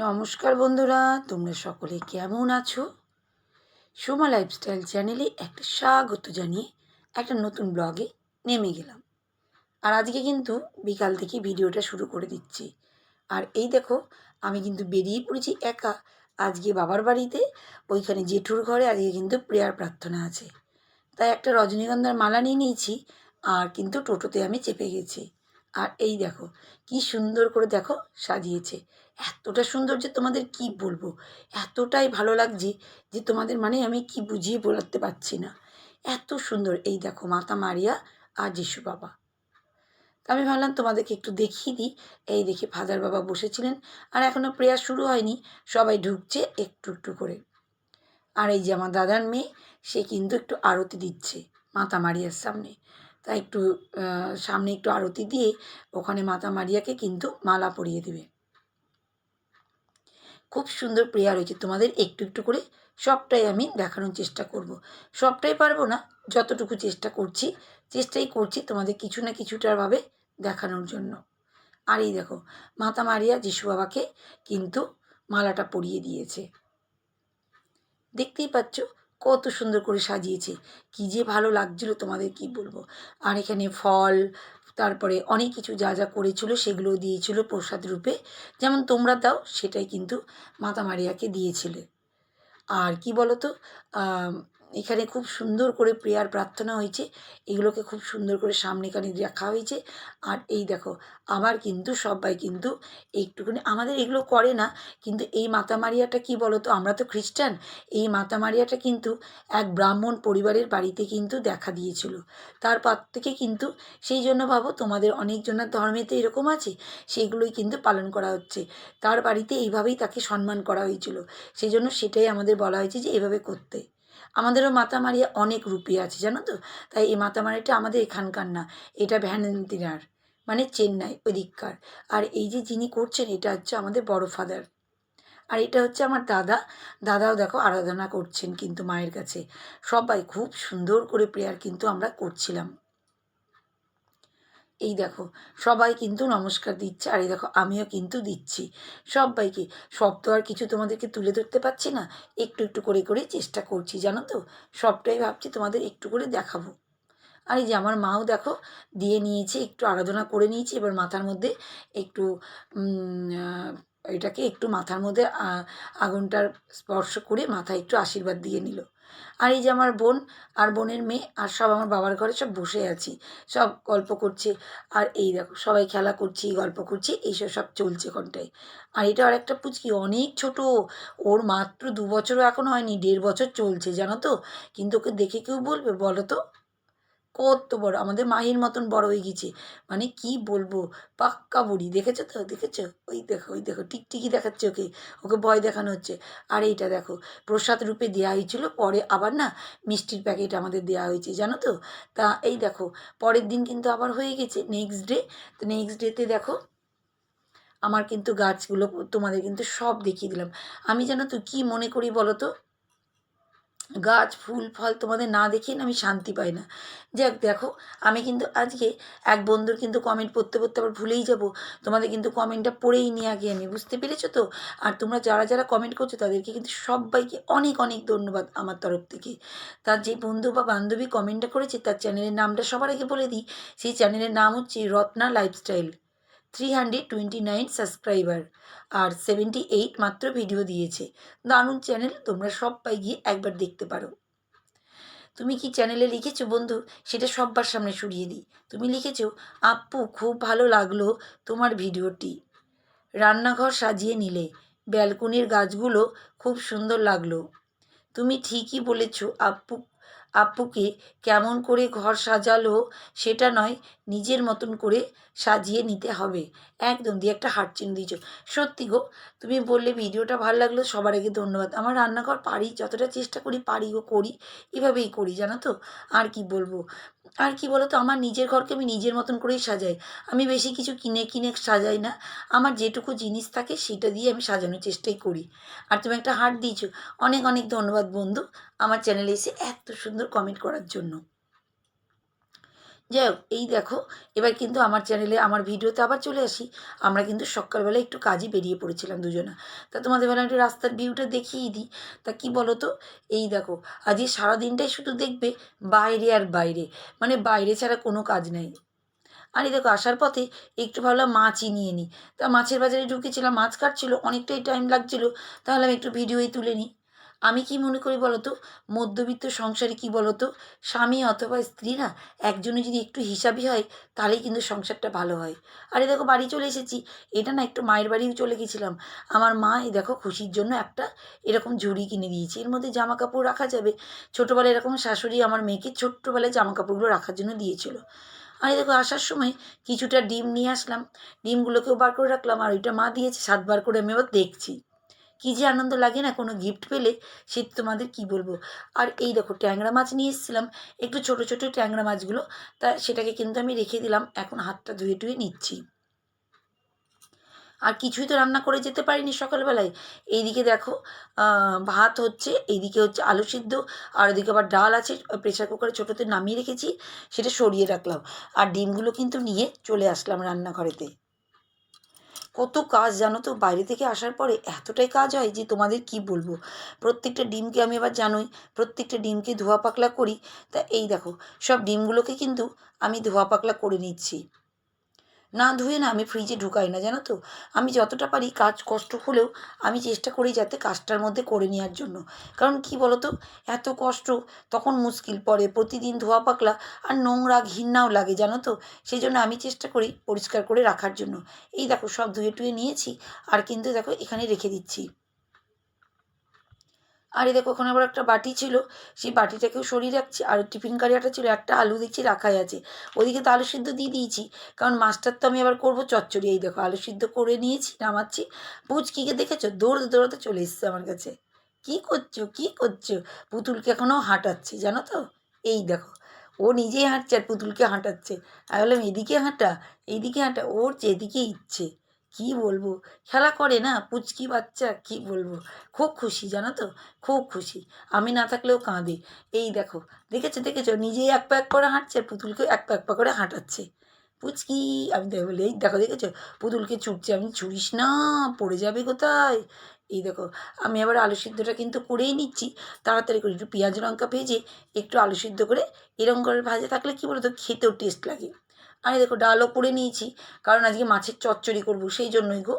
নমস্কার বন্ধুরা, তোমরা সকলে কেমন আছো? সোমা লাইফস্টাইল চ্যানেলে একটা স্বাগত জানিয়ে একটা নতুন ব্লগে নেমে গেলাম। আর আজকে কিন্তু বিকাল থেকে ভিডিওটা শুরু করে দিচ্ছি। আর এই দেখো, আমি কিন্তু বেরিয়ে পড়েছি একা। আজকে বাবার বাড়িতে, ওইখানে জেঠুর ঘরে আজকে কিন্তু প্রেয়ার প্রার্থনা আছে। তাই একটা রজনীগন্ধার মালা নিয়ে নিয়েছি, আর কিন্তু টোটোতে আমি চেপে গেছি। আর এই দেখো, কি সুন্দর করে দেখো, সাজিয়েছে। এতটা সুন্দর যে তোমাদের কি বলব? এতটাই ভালো লাগছে যে তোমাদের মানে আমি কি বুঝিয়ে বলাতে পারছি না। এত সুন্দর। এই দেখো মাতা মারিয়া আর যিশু বাবা। তা আমি ভাবলাম তোমাদেরকে একটু দেখিয়ে দিই। এই দেখে ফাদার বাবা বসেছিলেন আর এখনও প্রেয়ার শুরু হয়নি। সবাই ঢুকছে একটু একটু করে। আর এই যে আমার দাদার মেয়ে, সে কিন্তু একটু আরতি দিচ্ছে মাতা মারিয়ার সামনে। তা একটু সামনে একটু আরতি দিয়ে ওখানে মাতা মারিয়াকে কিন্তু মালা পরিয়ে দেবে। খুব সুন্দর প্রেয়ার হয়েছে। তোমাদের একটু একটু করে সবটাই আমি দেখানোর চেষ্টা করব। সবটাই পারব না, যতটুকু চেষ্টা করছি, চেষ্টাই করছি তোমাদের কিছু না কিছুটারভাবে দেখানোর জন্য। আর এই দেখো, মাতা মারিয়া যিশু বাবাকে কিন্তু মালাটা পরিয়ে দিয়েছে। দেখতেই পাচ্ছ কত সুন্দর করে সাজিয়েছে। কি যে ভালো লাগছিল তোমাদের কি বলব। আর এখানে ফল তারপরে অনেক কিছু যা যা করেছিল সেগুলো দিয়েছিল প্রসাদ রূপে। যেমন তোমরা দাও, সেটাই কিন্তু মাতা মারিয়াকে দিয়েছিলে। আর কি বলতো? এখানে খুব সুন্দর করে প্রেয়ার প্রার্থনা হয়েছে। এগুলোকে খুব সুন্দর করে সামনেখানে রাখা হয়েছে। আর এই দেখো আবার কিন্তু সবাই কিন্তু একটুখানি, আমাদের এগুলো করে না, কিন্তু এই মাতা মারিয়াটা কি বলো তো আমরা তো খ্রিস্টান। এই মাতা মারিয়াটা কিন্তু এক ব্রাহ্মণ পরিবারের বাড়িতে কিন্তু দেখা দিয়েছিল। তারপর থেকে কিন্তু সেই জন্য ভাবো, তোমাদের অনেকজনের ধর্মেতে এরকম আছে সেইগুলোই কিন্তু পালন করা হচ্ছে। তার বাড়িতে এইভাবেই তাকে সম্মান করা হয়েছিল। সেই জন্য সেটাই আমাদের বলা হয়েছে যে এভাবে করতে। আমাদেরও মাতামারি অনেক রূপী আছে, জানো তো? তাই এই মাতামারিটা আমাদের এখানকার না, এটা ভ্যালেন্তিনার মানে চেন্নাই ওদিককার আর এই যে যিনি করছেন, এটা হচ্ছে আমাদের বড় ফাদার। আর এটা হচ্ছে আমার দাদা। দাদাও দেখো আরাধনা করছেন কিন্তু মায়ের কাছে। সবাই খুব সুন্দর করে প্রেয়ার কিন্তু আমরা করছিলাম। এই দেখো, সবাই কিন্তু নমস্কার দিচ্ছে, আর এই দেখো, আমিও কিন্তু দিচ্ছি। সবাইকে, সব তো আর কিছু তোমাদেরকে তুলে ধরতে পারছি না, একটু একটু করে করে চেষ্টা করছি, জানো তো? সবটাই ভাবছি তোমাদের একটু করে দেখাবো। আর এই যে আমার মাও দেখো, দিয়ে নিয়েছে, একটু আরাধনা করে নিয়েছে, এবার মাথার মধ্যে একটু এটাকে একটু মাথার মধ্যে আগুনটার স্পর্শ করে মাথায় একটু আশীর্বাদ দিয়ে নিল। আর এই যে আমার বোন আর বোনের মেয়ে আর সব আমার বাবার ঘরে সব বসে আছি, সব গল্প করছে। আর এই দেখো, সবাই খেলা করছি, গল্প করছি, এইসব সব চলছে কোনটাই আর এটা আর একটা পুচকি, অনেক ছোট। ওর মাত্র দু বছরও এখন হয়নি, দেড় বছর চলছে, জানো তো? কিন্তু ওকে দেখে কেউ বলবে, বলো তো? কত বড়, আমাদের মাহির মতন বড় হয়ে গেছে। মানে কি বলব, পাক্কা বুড়ি। দেখেছ তো? দেখেছ? ওই দেখো ওই দেখো, টিকটিকি দেখাচ্ছে ওকে। ওকে ভয় দেখানো হচ্ছে। আর এইটা দেখো, প্রসাদ রূপে দেওয়া হয়েছিল, পরে আবার না মিষ্টির প্যাকেট আমাদের দেওয়া হয়েছে, জানো তো? তা এই দেখো, পরের দিন কিন্তু আবার হয়ে গেছে নেক্সট ডে তো নেক্সট ডেতে দেখো, আমার কিন্তু গাছগুলো তোমাদের কিন্তু সব দেখিয়ে দিলাম। আমি জানো তো কী মনে করি বলো তো? গাছ, ফুল, ফল তোমাদের না দেখে আমি শান্তি পাই না। যাক, দেখো, আমি কিন্তু আজকে এক বন্ধুর কিন্তু কমেন্ট পড়তে পড়তে আবার ভুলেই যাব। তোমাদের কিন্তু কমেন্টটা পড়েই নিয়ে আগে আমি, বুঝতে পেরেছ তো? আর তোমরা যারা যারা কমেন্ট করছ, তাদেরকে কিন্তু সবাইকে অনেক অনেক ধন্যবাদ আমার তরফ থেকে। তার যে বন্ধু বা বান্ধবী কমেন্টটা করেছে, তার চ্যানেলের নামটা সবার আগে বলে দিই। সেই চ্যানেলের নাম হচ্ছে Ratna lifestyle three hundred twenty nine subscriber আর সেভেন্টি এইট মাত্র ভিডিও দিয়েছে। দারুণ চ্যানেল তোমরা সবাই গিয়ে একবার দেখতে পারো। তুমি কি চ্যানেলে লিখেছো বন্ধু? সেটা সব্বার সামনে সরিয়ে দিই। তুমি লিখেছো, আপু, খুব ভালো লাগল তোমার ভিডিওটি রান্নাঘর সাজিয়ে নিলে ব্যালকনির গাছগুলো খুব সুন্দর লাগল। তুমি ঠিকই বলেছ, আপু আপুকে কেমন করে ঘর সাজালো সেটা নয়, নিজের মতন করে সাজিয়ে নিতে হবে। একদম দিয়ে একটা হার্ট চিহ্ন দিয়েছ। সত্যি গো, তুমি বললে ভিডিওটা ভালো লাগল, সবার আগে ধন্যবাদ। আমার রান্নাঘর পারি, যতটা চেষ্টা করি পারি ও করি, এভাবেই করি, জানো তো? আর কি বলব? আর কি বলো তো আমার নিজের ঘরকে আমি নিজের মতন করেই সাজাই। আমি বেশি কিছু কিনে কিনে সাজাই না। আমার যেটুকু জিনিস থাকে সেটা দিয়ে আমি সাজানোর চেষ্টাই করি। আর তুমি একটা হার্ট দিয়েছ। অনেক অনেক ধন্যবাদ বন্ধু। আমার চ্যানেলে এসে এত সুন্দর কমেন্ট করার জন্য। যাই হোক, এই দেখো, এবার কিন্তু আমার চ্যানেলে আমার ভিডিওতে আবার চলে আসি। আমরা কিন্তু সকালবেলা একটু কাজে বেরিয়ে পড়েছিলাম দুজনা। তা তোমাদের বেলা একটু রাস্তার ভিউটা দেখিয়ে দিই। তা কি বলো তো এই দেখো আজকে সারাদিনটাই শুধু দেখবে বাইরে আর বাইরে। মানে বাইরে ছাড়া কোনো কাজ নেই। আর এই দেখো, আসার পথে একটু ভাবলাম মাছই নিয়ে নিই। তা মাছের বাজারে ঢুকেছিলাম, মাছ কাটছিল, অনেকটাই টাইম লাগছিল। তাহলে আমি একটু ভিডিওই তুলে নিই। আমি কি মনে করি বলো তো মধ্যবিত্ত সংসারে কি বলো তো স্বামী অথবা স্ত্রীরা একজনে যদি একটু হিসাবই হয়, তাহলেই কিন্তু সংসারটা ভালো হয়। আরে দেখো, বাড়ি চলে এসেছি। এটা না একটু মায়ের বাড়িও চলে গেছিলাম। আমার মা এই দেখো খুশির জন্য একটা এরকম ঝুড়ি কিনে দিয়েছে। এর মধ্যে জামা কাপড় রাখা যাবে। ছোটোবেলায় এরকম শাশুড়ি আমার মেয়েকে ছোট্টবেলায় জামা কাপড়গুলো রাখার জন্য দিয়েছিল। আর দেখো, আসার সময় কিছুটা ডিম নিয়ে আসলাম। ডিমগুলোকেও বার করে রাখলাম। আর ওইটা মা দিয়েছে, সাতবার করে আমি এবার দেখছি। কী যে আনন্দ লাগে না, কোনো গিফট পেলে সে তোমাদের কি বলব? আর এই দেখো, ট্যাংরা মাছ নিয়ে এসেছিলাম, একটু ছোট ছোট ট্যাংরা মাছগুলো, তা সেটাকে কিন্তু আমি রেখে দিলাম, এখন হাতটা ধুয়ে টুয়ে নিচ্ছি। আর কিছুই তো রান্না করে যেতে পারিনি সকালবেলায়। এইদিকে দেখো ভাত হচ্ছে, এইদিকে হচ্ছে আলু সিদ্ধ, আর ওদিকে আবার ডাল আছে প্রেশার কুকারে ছোটোতে নামিয়ে রেখেছি, সেটা সরিয়ে রাখলাম। আর ডিমগুলো কিন্তু নিয়ে চলে আসলাম রান্নাঘরেতে। কত কাজ জানো তো? বাইরে থেকে আসার পরে এতটাই কাজ হয় যে তোমাদের কি বলব? প্রত্যেকটা ডিমকে আমি আবার জানোই, প্রত্যেকটা ডিমকে ধোয়া পাকলা করি। তা এই দেখো, সব ডিমগুলোকে কিন্তু আমি ধোয়া পাকলা করে নিচ্ছি। না ধুয়ে না আমি ফ্রিজে ঢুকাই না, জানো তো? আমি যতটা পারি কাজ কষ্ট হলেও আমি চেষ্টা করি যাতে কাজটার মধ্যে করে নেওয়ার জন্য। কারণ কি বলো তো এত কষ্ট, তখন মুশকিল পড়ে, প্রতিদিন ধোয়া পাকলা আর নোংরা ঘিন্নাও লাগে, জানো তো? সেই জন্য আমি চেষ্টা করি পরিষ্কার করে রাখার জন্য। এই দেখো, সব ধুয়ে টুয়ে নিয়েছি, আর কিন্তু দেখো এখানে রেখে দিচ্ছি। আর এই দেখো, ওখানে আবার একটা বাটি ছিল। সেই বাটিটাকেও সরিয়ে রাখছি। আর টিফিন কারিয়াটা ছিল, একটা আলু দিচ্ছি রাখাই আছে। ওদিকে তো আলু সিদ্ধ দিয়ে দিয়েছি, কারণ মাছটার তো আমি আবার করব চচ্চড়ি। এই দেখো, আলু সিদ্ধ করে নিয়েছি, নামাচ্ছি। পুচকিকে দেখেছ? দৌড়তে দৌড়াতে চলে এসছে আমার কাছে। কি করছ? কি করছ? পুতুলকে এখনও হাঁটাচ্ছি, জানো তো? এই দেখো, ও নিজেই হাঁটছে আর পুতুলকে হাঁটাচ্ছে। আমি বললাম, এদিকে হাঁটা এইদিকে হাঁটা। ওর যেদিকে ইচ্ছে। কি বলব? খেলা করে না? পুচকি বাচ্চা, কি বলব? খুব খুশি, জানো তো? খুব খুশি। আমি না থাকলেও কাঁদে। এই দেখো, দেখেছ দেখেছ? নিজেই এক পা এক করে হাঁটছে পুতুলকে এক পা এক পা করে হাঁটাচ্ছে। পুচকি, আমি দেখো বলি, এই দেখো, দেখেছ? পুতুলকে ছুটছে, আমি ছুড়িস না, পড়ে যাবে কোথায়? এই দেখো, আমি আবার আলু সিদ্ধটা কিন্তু করেই নিচ্ছি। তাড়াতাড়ি করে একটু পেঁয়াজ লঙ্কা ভেজে একটু আলু সিদ্ধ করে এরকম করে ভাজা থাকলে কী বলতো? খেতেও টেস্ট লাগে। আমি দেখো ডালও করে নিয়েছি কারণ আজকে মাছের চচ্চড়ি করব সেই জন্যই গো।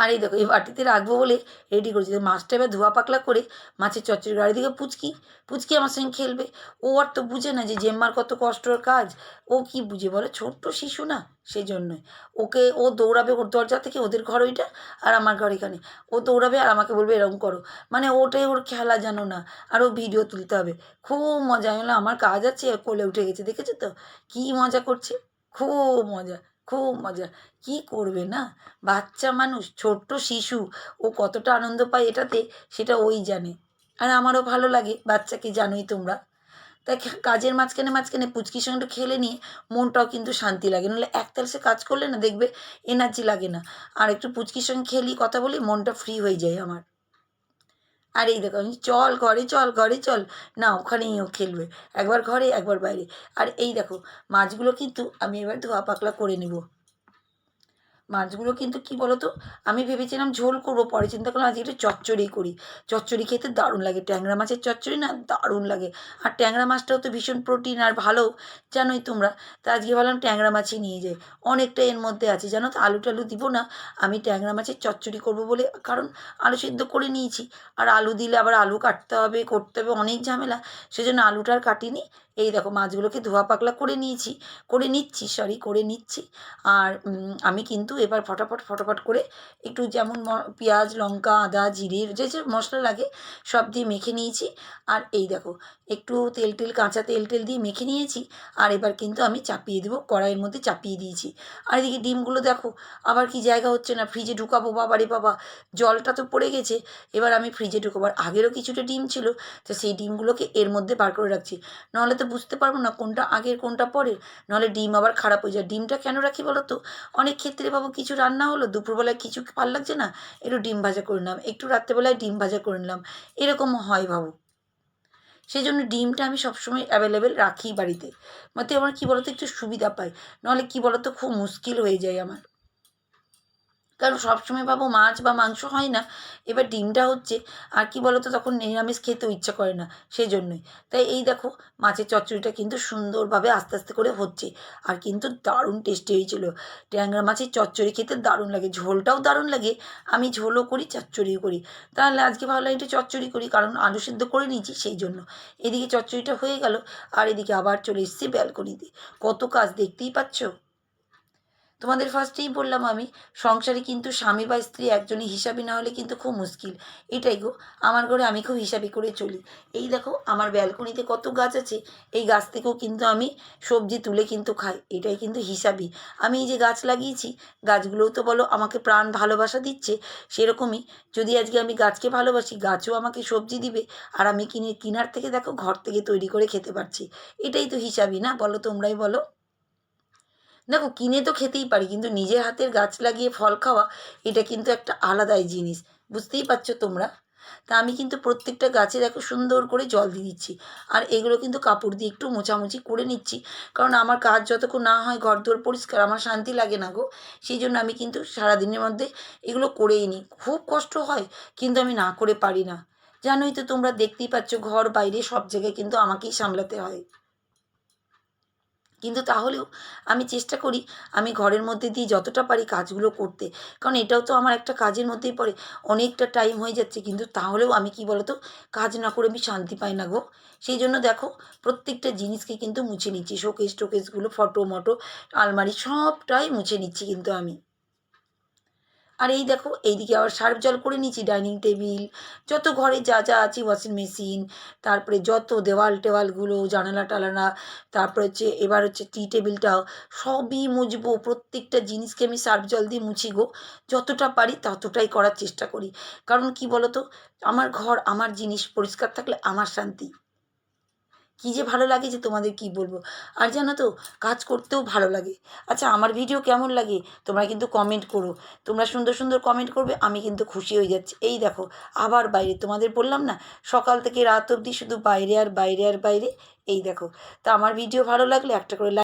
আর এই দেখো, এই বাটিতে রাখব বলে রেডি করেছি। মাছটা এবার ধোয়া পাকলা করে মাছের চচ্চড়ি গাড়ি এদিকে পুচকি পুচকি আমার সঙ্গে খেলবে। ও আর তো বুঝে না যে জেম্মার কত কষ্টর কাজ। ও কি বুঝে বলে? ছোট্ট শিশু না সেই জন্যই ওকে, ও দৌড়াবে ওর দরজা থেকে, ওদের ঘর ওইটা আর আমার ঘর এখানে। ও দৌড়াবে আর আমাকে বলবে এরকম করো। মানে ওটাই ওর খেলা জানো না, আর ও ভিডিও তুলতে হবে। খুব মজা বললাম আমার কাজ আছে, কোলে উঠে গেছে, দেখেছ তো? কী মজা করছে? খুব মজা। খুব মজা। কি করবে না? বাচ্চা মানুষ, ছোট্ট শিশু, ও কতটা আনন্দ পায় এটাতে সেটা ওই জানে। আর আমারও ভালো লাগে বাচ্চাকে জানোই তোমরা। তাই কাজের মাঝখানে মাঝখানে পুচকির সঙ্গে খেলে নিয়ে মনটাও কিন্তু শান্তি লাগে। নাহলে একতালে সে কাজ করলে না দেখবে এনার্জি লাগে না। আর একটু পুচকির সঙ্গে খেলি, কথা বলি, মনটা ফ্রি হয়ে যায় আমার। আর এই দেখো, আমি চল ঘরে চল ঘরে, চল। না, ওখানেই ও খেলবে। একবার ঘরে, একবার বাইরে। আর এই দেখো, মাছগুলো কিন্তু আমি এবার ধোয়া পাকলা করে নেব। মাছগুলো কিন্তু কি বলতো? আমি ভেবেছিলাম ঝোল করব, পরে চিন্তা করলাম আজকে একটু চচ্চড়ি করি। চচ্চড়ি খেতে দারুণ লাগে, ট্যাংরা মাছের চচ্চড়ি না দারুণ লাগে। আর ট্যাংরা মাছটাও তো ভীষণ প্রোটিন আর ভালো, জানোই তোমরা। তা আজকে ভাবলাম ট্যাংরা মাছই নিয়ে যাই। অনেকটা এর মধ্যে আছে, জানো তো? আলু টালু দিব না, আমি ট্যাংরা মাছের চচ্চড়ি করব বলে, কারণ আলু সিদ্ধ করে নিয়েছি। আর আলু দিলে আবার আলু কাটতে হবে, করতে হবে, অনেক ঝামেলা। সেজন্য আলুটা আর কাটিনি এই দেখো মাছগুলোকে ধোয়া পাকলা করে নিয়েছি, করে নিচ্ছি সরি করে নিচ্ছি। আর আমি কিন্তু এবার ফটাফট ফটাফট করে একটু যেমন পেঁয়াজ, লঙ্কা, আদা, জিরে, যে যে মশলা লাগে সব দিয়ে মেখে নিয়েছি। আর এই দেখো, একটু তেল টেল, কাঁচা তেল টেল দিয়ে মেখে নিয়েছি। আর এবার কিন্তু আমি চাপিয়ে দেবো, কড়াইয়ের মধ্যে চাপিয়ে দিয়েছি। আর এদিকে ডিমগুলো দেখো, আবার কি জায়গা হচ্ছে না ফ্রিজে ঢুকাবো বাবা রে বাবা, জলটা তো পড়ে গেছে। এবার আমি ফ্রিজে ঢুকাবো, আর আগেরও কিছুটা ডিম ছিল, তো সেই ডিমগুলোকে এর মধ্যে বার করে রাখছি। নাহলে তো বুঝতে পারব না কোনটা আগের, কোনটা পরের। নাহলে ডিম আবার খারাপ হয়ে যায়। ডিমটা কেন রাখি বলো তো? অনেক ক্ষেত্রে বাবু কিছু রান্না হলো, দুপুরবেলায় কিছু ভালো লাগছে না? একটু ডিম ভাজা করে নিলাম, একটু রাত্রেবেলায় ডিম ভাজা করে নিলাম। এরকম হয় বাবু। সেই জন্য ডিমটা আমি সবসময় অ্যাভেলেবেল রাখি বাড়িতে। মতে আমার কী বলতো? একটু সুবিধা পাই। নাহলে কী বলতো? খুব মুশকিল হয়ে যায় আমার। কারণ সবসময় পাবো মাছ বা মাংস হয় না। এবার ডিমটা হচ্ছে, আর কি বলতো, তখন নিরামিষ খেতেও ইচ্ছা করে না সেই জন্যই তাই এই দেখো, মাছের চচ্চড়িটা কিন্তু সুন্দরভাবে আস্তে আস্তে করে হচ্ছে, আর কিন্তু দারুণ টেস্টি হয়েছিল। ট্যাংরা মাছের চচ্চড়ি খেতে দারুণ লাগে, ঝোলটাও দারুণ লাগে, আমি ঝোলও করি, চচ্চড়িও করি। তাহলে আজকে ভাবলাম একটু চচ্চড়ি করি, কারণ আলু সিদ্ধ করে নিয়েছি সেই জন্য এদিকে চচ্চড়িটা হয়ে গেল, আর এদিকে আবার চলে এসেছি ব্যালকনিতে। কত কাজ দেখতেই পাচ্ছ? তোমাদের ফার্স্টেই বললাম আমি, সংসারে কিন্তু স্বামী বা স্ত্রী একজনই হিসাবি না হলে কিন্তু খুব মুশকিল। এটাই গো, আমার ঘরে আমি খুব হিসাবই করে চলি। এই দেখো, আমার ব্যালকনিতে কত গাছ আছে, এই গাছ থেকেও কিন্তু আমি সবজি তুলে কিন্তু খাই, এটাই কিন্তু হিসাবই আমি এই যে গাছ লাগিয়েছি, গাছগুলোও তো বলো আমাকে প্রাণ ভালোবাসা দিচ্ছে, সেরকমই যদি আজকে আমি গাছকে ভালোবাসি, গাছও আমাকে সবজি দিবে, আর আমি কিনে কিনার থেকে দেখো ঘর থেকে তৈরি করে খেতে পারছি। এটাই তো হিসাবই না, বলো তোমরাই বলো। দেখো, কিনে তো খেতেই পারি, কিন্তু নিজের হাতের গাছ লাগিয়ে ফল খাওয়া, এটা কিন্তু একটা আলাদাই জিনিস। বুঝতেই পারছ তোমরা? তা আমি কিন্তু প্রত্যেকটা গাছে দেখো সুন্দর করে জল দিয়ে দিচ্ছি। আর এগুলো কিন্তু কাপড় দিয়ে একটু মোছামুছি করে নিচ্ছি। কারণ আমার কাজ যতক্ষণ না হয় ঘর দোর পরিষ্কার, আমার শান্তি লাগে না গো। সেই জন্য আমি কিন্তু সারাদিনের মধ্যে এগুলো করেই নিই। খুব কষ্ট হয়, কিন্তু আমি না করে পারি না। জানোই তো তোমরা দেখতেই পাচ্ছ, ঘর বাইরে সব জায়গায় কিন্তু আমাকেই সামলাতে হয়। কিন্তু তাহলেও আমি চেষ্টা করি আমি ঘরের মধ্যে দিয়ে যতটা পারি কাজগুলো করতে। কারণ এটাও তো আমার একটা কাজের মধ্যেই পড়ে। অনেকটা টাইম হয়ে যাচ্ছে কিন্তু তাহলেও আমি কি বলতো, কাজ না করে আমি শান্তি পাই না গো। সেই জন্য দেখো, প্রত্যেকটা জিনিসকে কিন্তু মুছে নিচ্ছি। শোকেস টোকেসগুলো ফটো মটো আলমারি সবটাই মুছে নিচ্ছি কিন্তু আমি। আর এই দেখো, এইদিকে আবার সার্ফ জল করে নিয়েছি, ডাইনিং টেবিল, যত ঘরে যা যা আছে, ওয়াশিং মেশিন, তারপরে যত দেওয়াল টেওয়ালগুলো, জানালা টালানা, তারপরে হচ্ছে, এবার হচ্ছে টি টেবিলটাও সবই মুছবো, প্রত্যেকটা জিনিসকে আমি সার্ফ জল দিয়ে মুছি গো, যতটা পারি ততটাই করার চেষ্টা করি। কারণ কি বলতো, আমার ঘর, আমার জিনিস পরিষ্কার থাকলে আমার শান্তি। কী যে ভালো লাগে যে তোমাদের কি বলব? আর জানো তো, কাজ করতেও ভালো লাগে। আচ্ছা আমার ভিডিও কেমন লাগে? তোমরা কিন্তু কমেন্ট করো। তোমরা সুন্দর সুন্দর কমেন্ট করবে, আমি কিন্তু খুশি হয়ে যাচ্ছি। এই দেখো, আবার বাইরে। তোমাদের বললাম না, সকাল থেকে রাত অবধি শুধু বাইরে আর বাইরে আর বাইরে? এই দেখো। তা আমার ভিডিও ভালো লাগলে একটা করে